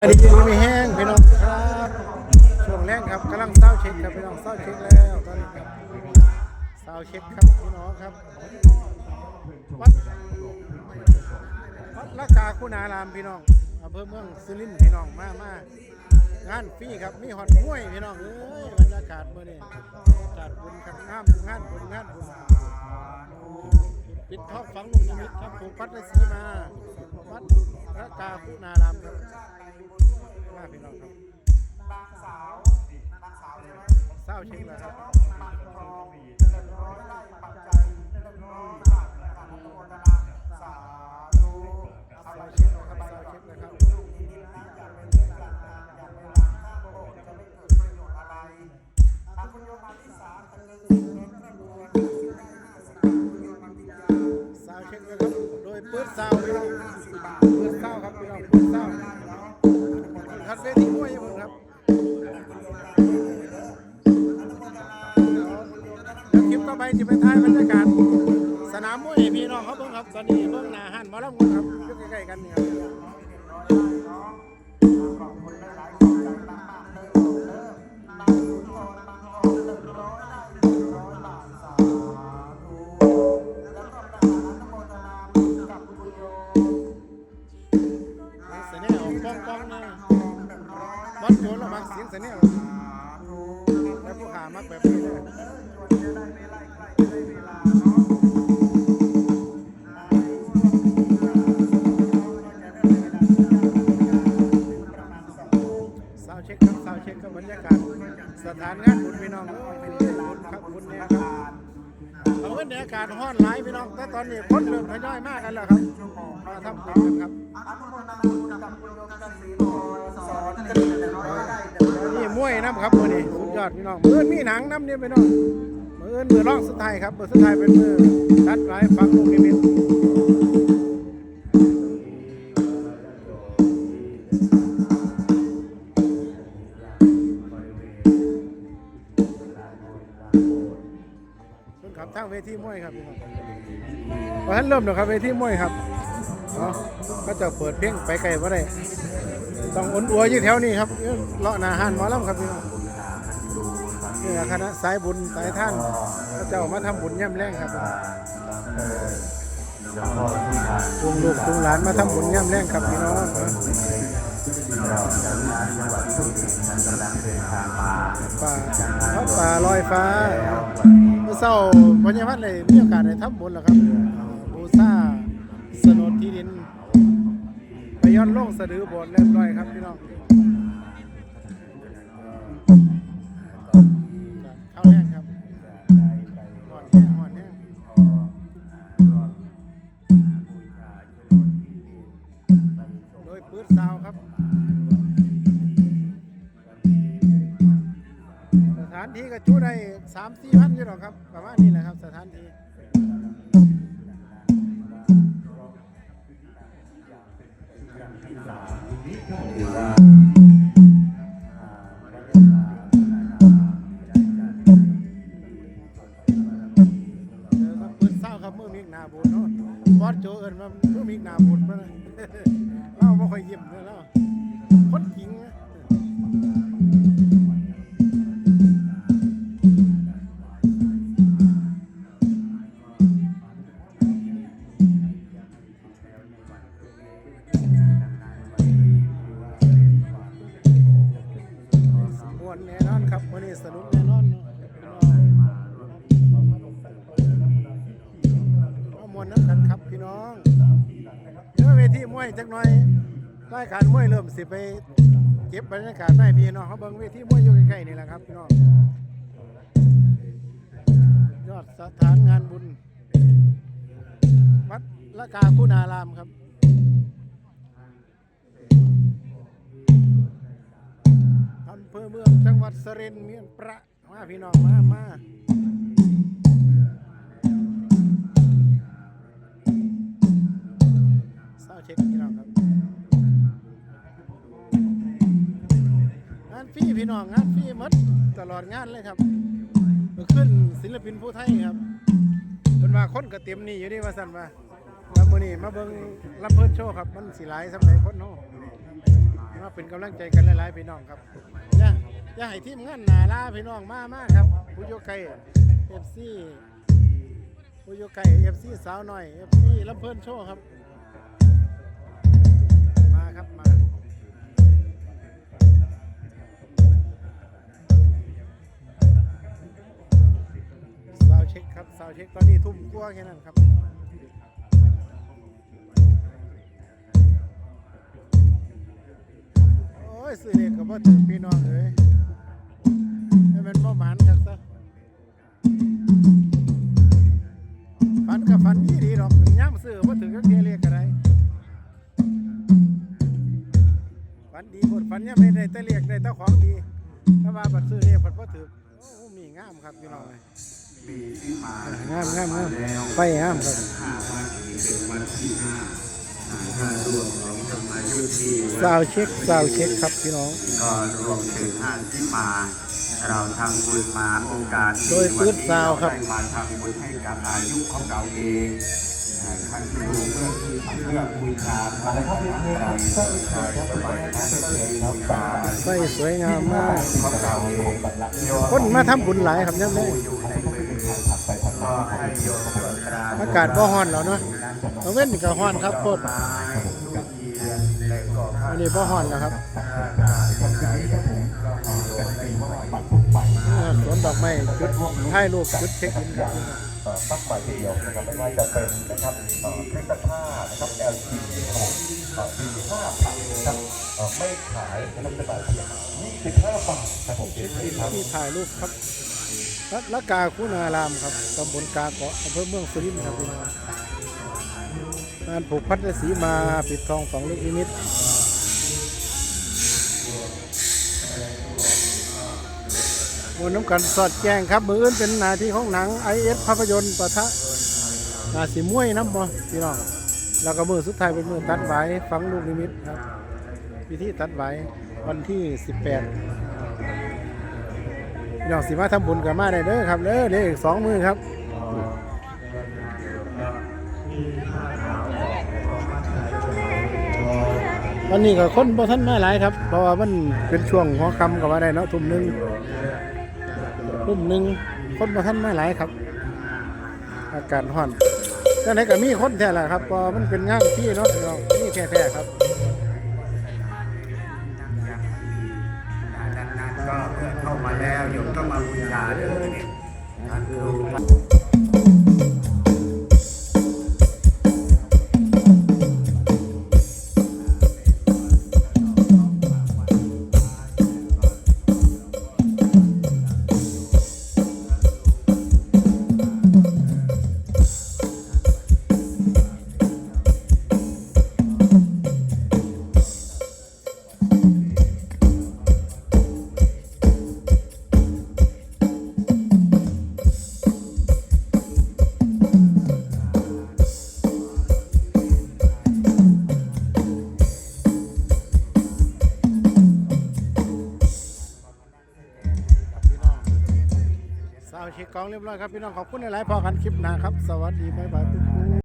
อันนี้อยู่ไม่แห้งพี่น้องครับช่วงแรกครับกำลังเศร้าเช็คครับพี่น้องเศร้าเช็คแล้วตอนนี้ครับเศร้าเช็คครับพี่น้องครับวัดวัดละกาคุณารามพี่น้องอำเภอเมืองสุรินทร์พี่น้องมามางานฟรีครับมีฮอตมวยพี่น้องเอ้ยบรรยากาศเมื่อนี้บรรยากาศบุญครับงามงานบุญงานบุญ ปิดทองฝังลุงนิมิตครับผมวัดและสีมา วัดพระกาพุนารามครับมาพี่น้องครับเศร้าเช็คแล้วครับ ปืนเศร้าพี่น้องปืนเศร้าครับพี่น้องเปืนเศร้าคัดเวทีมวยเพิ่งครับเดี๋ยวคลิปต่อไปจะไปถ่ายบรรยากาศสนามมวยพี่น้องเขาเพิ่งครับตอนนี้เบิ่งหน้าหันมาแล้วกันครับอยู่ใกล้ๆกันนี่ครับ ระวังเสียงเสียเนี่ยแล้วผู้ขามักแบบนี้เลย ต้อนหลายพี่น้องแต่ตอนนี้คนเริ่มทยอยมากกันแล้วครับมาทำบุญกันครับนี่มวยน้ำครับมือนี่สุดยอดพี่น้องมือมีหนังน้ำเนี่ยพี่น้องมือมือร้องสุดท้ายครับมือสุดท้ายเป็นมือชัดไว้ฟังลูกนิมิต วยครับพี่น้องพอท่านเริ่มเดี๋ยวครับเวทีมวยครับเนาะก็จะเปิดเพลงไปไกลว่าได้ต้องอ้นอัวอยู่แถวนี้ครับเลาะหนาหานหมอลำครับพี่น้องนี่คณะสายบุญสายท่านพระเจ้ามาทำบุญย่ำแรงครับจุงลูกจุงหลานมาทำบุญย่ำแรงครับพี่น้อง ป่าพระป่าลอยฟ้าเมื่อเช้าพญาพัฒน์เลยมีโอกาสได้ทำบุญแล้วครับบูซาสนดที่ดินไปย้อนโลกสะดือบนเรียบร้อยครับพี่น้อง ก็จุได้สามสี่พันอยู่หรอกครับประมาณนี้แหละครับสถานที่ วันนี้สนุกแน่นอนเนาะเอมวนน้ำกันครับพี่น้องเดี๋ยวเวทีมวยจักหน่อยรายการมวยเริ่มสิไปเก็บบรรยากาศให้พี่น้องเขาเบิ่งเวทีมวยอยู่ใกล้ๆนี่แหละครับพี่น้องยอดสถานงานบุญ วัดละกาคุณารามครับ อำเภอเมืองจังหวัดสรินทร์เมียนประมาพี่น้องมามาเศร้าเช็คพี่น้องครับงานฟรีพี่น้องงานฟรีหมดตลอดงานเลยครับมื่อขึ้นศิลปินผู้ไทยครับเป็นว่าคนก็เต็มนี่อยู่นี่ว่าสั่นว่ามามื้อนี้มาเบิ่งลำเพิ่นโชว์ครับ มันสิหลายสำหรับคนเนาะ มาเป็นกำลังใจกันหลายๆพี่น้องครับอย่าอย่าให้ทีมงานหนาลาพี่น้องมากมากครับผู้โยกไก่เอฟซีผู้โยกไก่เอฟซีสาวหน่อยเอฟซีลำเพิ่นโชว์ครับ มาครับมาสาวเช็คครับสาวเช็คตอนนี้ทุ่มกลัวแค่นั้นครับ ซื้อเลขก็บ่ถึงพี่น้องเอ้ยให้มันบ่หมันครับซะฝันกับฝันยี่ดีดอกย่ำซื้อบ่ถึงก็เทเลขก็ได้ฝันดีหมดฝันยังไม่ได้แต่เลขได้แต่ของดีถ้าว่าบัดซื้อเลขบัดบ่ถึงโอ้มีงามครับพี่น้องเอ้ยปีที่มางามงามงามแล้วไฟงามครับ มายุทธีสาวเช็คสาวเช็คครับพี่น้องก็รวมถึงท่านที่มา เราทำบุญมาโอกาสนี้โดยปื๊ดซาวครับได้มาทำบุญให้กับอายุของเราเองอ่าท่านที่ดูเพื่อที่เพื่อบูชาพระรัตนตรัยสมัยท่านเป็นน้ำตาไฟสวยงามมากของเราเองคนมาทำบุญหลายครับยังไงอยู่ในมือก็ให้โยมกดกราบอากาศบ่ฮ้อนแล้วเนาะเอาเว้นนี่ก็ฮ้อนครับโคตรันนี้บ่ฮ้อนแล้วครับสวนดอกไม้จุดถ่ายรูปจุดเช็คอินครักมายเดียวนะครับไม่ว่าจะเป็นนะครับเอ่อเครื่องซักผ้านะครับ LG ของเอ่อมีห้าบาทนะครับไม่ขายนะครับจะบาทยี่สิบห้าบาทครับผมเช็นที่ถ่ายรูปครับรัตกาคุณารามครับตำบลกาเกาะอำเภอเมืองสุรินทร์ครับงานผูกพัดสีมาปิดทองสองลูกนิมิต มวนน้ำกันสอดแจ้งครับ มืออื่นเป็นหนาที่ของหนังไอเอสภาพยนตร์ปะทะนาสีมวยน้ำบ่พี่น้องแล้วก็มือสุดท้ายเป็นมือตัดไว้ฟังลูกนิมิตครับพิธีตัดไว้วันที่ 18พี่น้องสิมาทำบุญกับมาได้เด้อครับเด้อเด้อสองมือครับวันนี้ก็คนบ่ทันมาหลายครับ เพราะว่ามันเป็นช่วงหัวค่ำก็ว่าได้เนาะทุ่มหนึ่ง รุ่มหนึ่งคนมาท่านไม่หลายครับ อากาศห่อนแต่ไหนก็มีคนแท้แหละครับเพราะมันเป็นงานที่เนาะพี่น้องนี่แท้ๆครับก็เพื่อเข้ามาแล้วโยมก็มาบูชาเด้อเนี่ย กองเรียบร้อยครับพี่น้องขอบคุณหลายๆพอกันคลิปหน้าครับ สวัสดีบ๊ายบาย